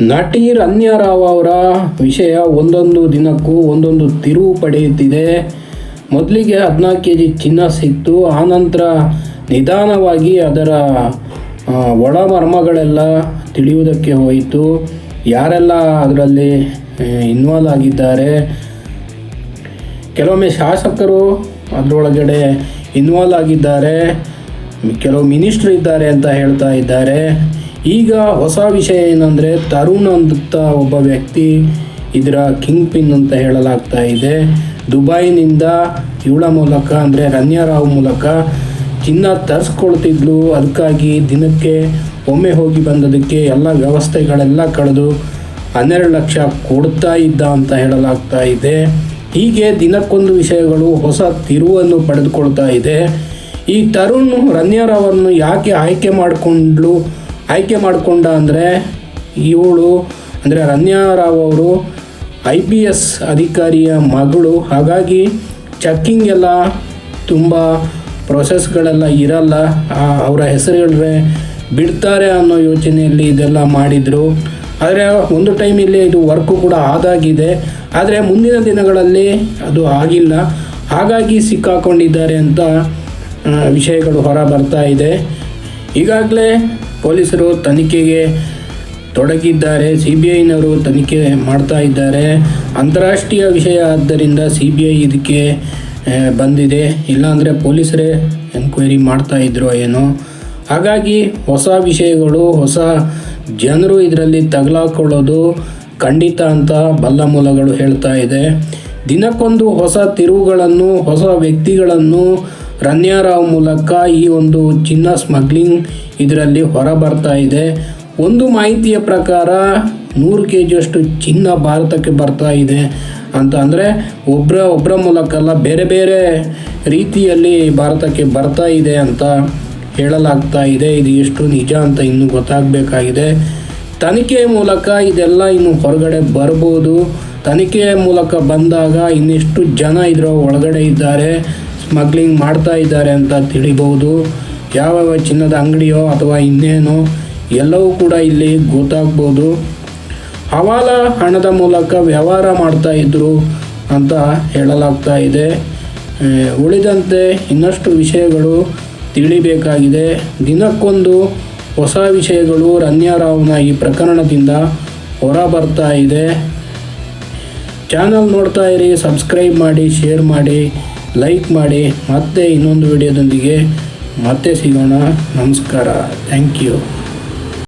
ನಟಿ ರನ್ಯಾರಾವ್ ಅವರ ವಿಷಯ ಒಂದೊಂದು ದಿನಕ್ಕೂ ಒಂದೊಂದು ತಿರುವು ಪಡೆಯುತ್ತಿದೆ. ಮೊದಲಿಗೆ ಹದಿನಾಲ್ಕು ಕೆ ಜಿ ಚಿನ್ನ ಸಿಕ್ತು ಆನಂತರ ನಿಧಾನವಾಗಿ ಅದರ ಒಳ ಒಳಮರ್ಮಗಳೆಲ್ಲ ತಿಳಿಯುವುದಕ್ಕೆ ಹೋಯಿತು. ಯಾರೆಲ್ಲ ಅದರಲ್ಲಿ ಇನ್ವಾಲ್ವ್ ಆಗಿದ್ದಾರೆ? ಕೆಲವೊಮ್ಮೆ ಶಾಸಕರು ಅದರೊಳಗಡೆ ಇನ್ವಾಲ್ವ್ ಆಗಿದ್ದಾರೆ. ಕೆಲವು ಮಿನಿಸ್ಟ್ರ್ ಇದ್ದಾರೆ ಅಂತ ಹೇಳ್ತಾ ಇದ್ದಾರೆ. ಈಗ ಹೊಸ ವಿಷಯ ಏನಂದರೆ ತರುಣ್ ಅಂತ ಒಬ್ಬ ವ್ಯಕ್ತಿ ಇದರ ಕಿಂಗ್ ಪಿನ್ ಅಂತ ಹೇಳಲಾಗ್ತಾ ಇದೆ. ದುಬೈನಿಂದ ಇವಳ ಮೂಲಕ ಅಂದರೆ ರನ್ಯಾರಾವ್ ಮೂಲಕ ಚಿನ್ನ ತರಿಸ್ಕೊಳ್ತಿದ್ಲು. ಅದಕ್ಕಾಗಿ ದಿನಕ್ಕೆ ಒಮ್ಮೆ ಹೋಗಿ ಬಂದದಕ್ಕೆ ಎಲ್ಲ ವ್ಯವಸ್ಥೆಗಳೆಲ್ಲ ಕಳೆದು ಹನ್ನೆರಡು ಲಕ್ಷ ಕೊಡ್ತಾ ಇದ್ದ ಅಂತ ಹೇಳಲಾಗ್ತಾ ಇದೆ. ಹೀಗೆ ದಿನಕ್ಕೊಂದು ವಿಷಯಗಳು ಹೊಸ ತಿರುವನ್ನು ಪಡೆದುಕೊಳ್ತಾ ಇದೆ. ಈ ತರುಣ್ ರನ್ಯಾರವನ್ನು ಯಾಕೆ ಆಯ್ಕೆ ಮಾಡಿಕೊಂಡ್ಲು? ಆಯ್ಕೆ ಮಾಡಿಕೊಂಡ ಅಂದರೆ ಇವಳು, ಅಂದರೆ ರನ್ಯಾ ರಾವ್ ಅವರು ಐ ಪಿ ಎಸ್ ಅಧಿಕಾರಿಯ ಮಗಳು. ಹಾಗಾಗಿ ಚೆಕ್ಕಿಂಗ್ ಎಲ್ಲ ತುಂಬ ಪ್ರೊಸೆಸ್ಗಳೆಲ್ಲ ಇರಲ್ಲ. ಅವರ ಹೆಸರುಗಳೇ ಬಿಡ್ತಾರೆ ಅನ್ನೋ ಯೋಚನೆಯಲ್ಲಿ ಇದೆಲ್ಲ ಮಾಡಿದರು. ಆದರೆ ಒಂದು ಟೈಮಲ್ಲಿ ಇದು ವರ್ಕು ಕೂಡ ಆದಾಗಿದೆ. ಆದರೆ ಮುಂದಿನ ದಿನಗಳಲ್ಲಿ ಅದು ಆಗಿಲ್ಲ. ಹಾಗಾಗಿ ಸಿಕ್ಕಾಕೊಂಡಿದ್ದಾರೆ ಅಂತ ವಿಷಯಗಳು ಹೊರ ಬರ್ತಾ ಇದೆ. ಈಗಾಗಲೇ ಪೊಲೀಸರು ತನಿಖೆಗೆ ತೊಡಗಿದ್ದಾರೆ. ಸಿ ಬಿ ಐನವರು ತನಿಖೆ ಮಾಡ್ತಾ ಇದ್ದಾರೆ. ಅಂತಾರಾಷ್ಟ್ರೀಯ ವಿಷಯ ಆದ್ದರಿಂದ ಸಿ ಬಿ ಐ ಇದಕ್ಕೆ ಬಂದಿದೆ. ಇಲ್ಲಾಂದರೆ ಪೊಲೀಸರೇ ಎನ್ಕ್ವೈರಿ ಮಾಡ್ತಾ ಇದ್ರು ಏನೋ. ಹಾಗಾಗಿ ಹೊಸ ವಿಷಯಗಳು, ಹೊಸ ಜನರು ಇದರಲ್ಲಿ ತಗಲಾಕೊಳ್ಳೋದು ಖಂಡಿತ ಅಂತ ಬಲ್ಲ ಮೂಲಗಳು ಹೇಳ್ತಾ ಇದೆ. ದಿನಕ್ಕೊಂದು ಹೊಸ ತಿರುವುಗಳನ್ನು, ಹೊಸ ವ್ಯಕ್ತಿಗಳನ್ನು ರನ್ಯಾರಾವ್ ಮೂಲಕ ಈ ಒಂದು ಚಿನ್ನ ಸ್ಮಗ್ಲಿಂಗ್ ಇದರಲ್ಲಿ ಹೊರ ಬರ್ತಾ ಇದೆ. ಒಂದು ಮಾಹಿತಿಯ ಪ್ರಕಾರ ನೂರು ಕೆ ಜಿಯಷ್ಟು ಚಿನ್ನ ಭಾರತಕ್ಕೆ ಬರ್ತಾ ಇದೆ ಅಂತ ಅಂದರೆ ಒಬ್ಬರ ಒಬ್ಬರ ಮೂಲಕ ಅಲ್ಲ ಬೇರೆ ಬೇರೆ ರೀತಿಯಲ್ಲಿ ಭಾರತಕ್ಕೆ ಬರ್ತಾ ಇದೆ ಅಂತ ಹೇಳಲಾಗ್ತಾ ಇದೆ. ಇದು ಎಷ್ಟು ನಿಜ ಅಂತ ಇನ್ನೂ ಗೊತ್ತಾಗಬೇಕಾಗಿದೆ. ತನಿಖೆಯ ಮೂಲಕ ಇದೆಲ್ಲ ಇನ್ನು ಹೊರಗಡೆ ಬರ್ಬೋದು. ತನಿಖೆಯ ಮೂಲಕ ಬಂದಾಗ ಇನ್ನೆಷ್ಟು ಜನ ಇದರ ಒಳಗಡೆ ಇದ್ದಾರೆ. ಸ್ಮಗ್ಲಿಂಗ್ ಮಾಡ್ತಾ ಇದ್ದಾರೆ ಅಂತ ಯಾವ ಯಾವ್ಯಾವ ಚಿನ್ನದ ಅಂಗಡಿಯೋ ಅಥವಾ ಇನ್ನೇನೋ, ಎಲ್ಲವೂ ಕೂಡ ಇಲ್ಲಿ ಗೊತ್ತಾಗ್ಬೋದು. ಹವಾಲ ಹಣದ ಮೂಲಕ ವ್ಯವಹಾರ ಮಾಡ್ತಾ ಇದ್ದರು ಅಂತ ಹೇಳಲಾಗ್ತಾ ಇದೆ. ಉಳಿದಂತೆ ಇನ್ನಷ್ಟು ವಿಷಯಗಳು ತಿಳಿಬೇಕಾಗಿದೆ. ದಿನಕ್ಕೊಂದು ಹೊಸ ವಿಷಯಗಳು ರನ್ಯಾರಾವ್ನ ಈ ಪ್ರಕರಣದಿಂದ ಹೊರ ಬರ್ತಾ ಇದೆ. ಚಾನಲ್ ನೋಡ್ತಾ ಇರಿ, ಸಬ್ಸ್ಕ್ರೈಬ್ ಮಾಡಿ, ಶೇರ್ ಮಾಡಿ. ಲೈಕ್ ಮಾಡಿ ಮತ್ತೆ ಇನ್ನೊಂದು ವಿಡಿಯೋದೊಂದಿಗೆ ಮತ್ತೆ ಸಿಗೋಣ. ನಮಸ್ಕಾರ. Thank you